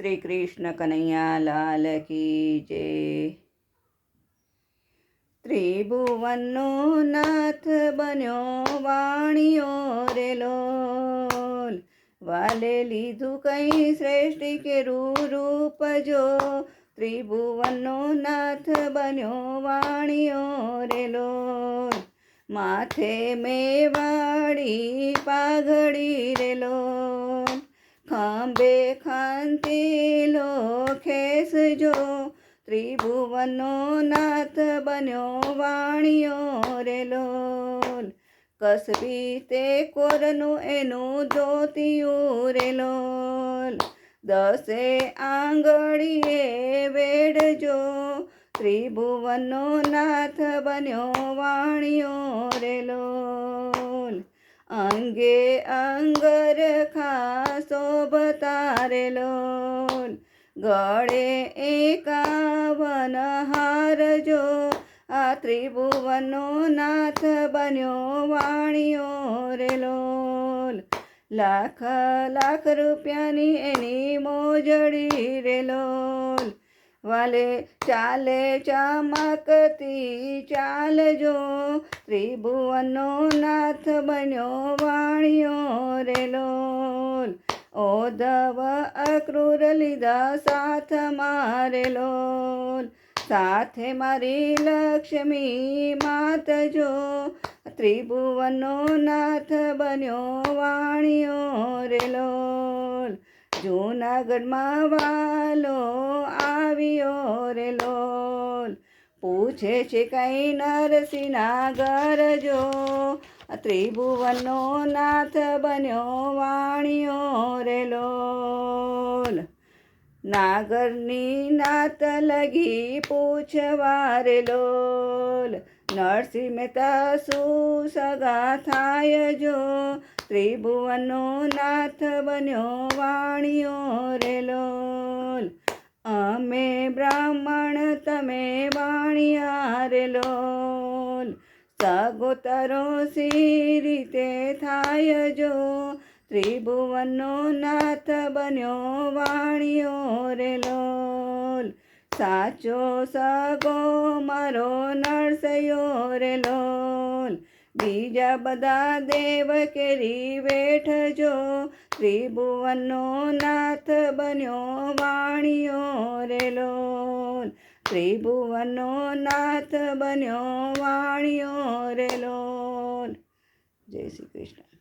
શ્રી કૃષ્ણ કનૈયા લાલ કી જય. ત્રિભુવનનો નાથ બન્યો વાણીઓ રેલો વાલે લીધું કઈ શ્રેષ્ઠ કે રૂપ જો. ત્રિભુવનનો નાથ બન્યો વાણીઓ રેલો માથે મેવાડી પાઘડી રે લોલ. ખંભે ખાંતીલો ખેસજો ત્રિભુવનનો નાથ બન્યો વાણિયો રેલો કસબી તે કોરનું એનું જોતિયું રેલોલ દસે આંગળીએ વેડજો ત્રિભુવનનો નાથ બન્યો વાણિયો રે લોલ. અંગે અંગર ખાસો બતારે લોલ ગળે એકાવન હારજો આ ત્રિભુવનનો નાથ બન્યો વાણીઓ રે લોલ લાખ લાખ રૂપિયાની એની મોજડી રે લોલ વાલે ચાલે ચમકતી ચાલજો. ત્રિભુવનનો નાથ બન્યો વાણિયો રેલો. ઓધવ અક્રૂર લીધા સાથ મારેલો. સાથે મારી લક્ષ્મી માતજો. ત્રિભુવનનો નાથ બન્યો વાણિયો રે લોલ જૂનાગઢમાં વાલો આવ્યો રે લોલ. પૂછે છે કઈ નરસિંહના જો. ત્રિભુવનનો નાથ બન્યો વાણિયો રે લોલ. નાગરની નાત લગી પૂછવા રે લોલ. નરસિંહ મહેતા સુસગા થાય જો ત્રિભુવનનો નાથ બન્યો વાણીઓ રેલો અમે બ્રાહ્મણ તમે વાણિયા રે લોલ સગોતરો સી રીતે થાય જો ત્રિભુવનનો નાથ બન્યો વાણીઓ રે લોલ સાચો સગો મારો નરસયો રે લોલ બીજા બધા દેવ કેરી બેઠજો ત્રિભુવનનો નાથ બન્યો વાણિયો રે લોલ ત્રિભુવનનો નાથ બન્યો વાણિયો રે લોલ જય શ્રી કૃષ્ણ.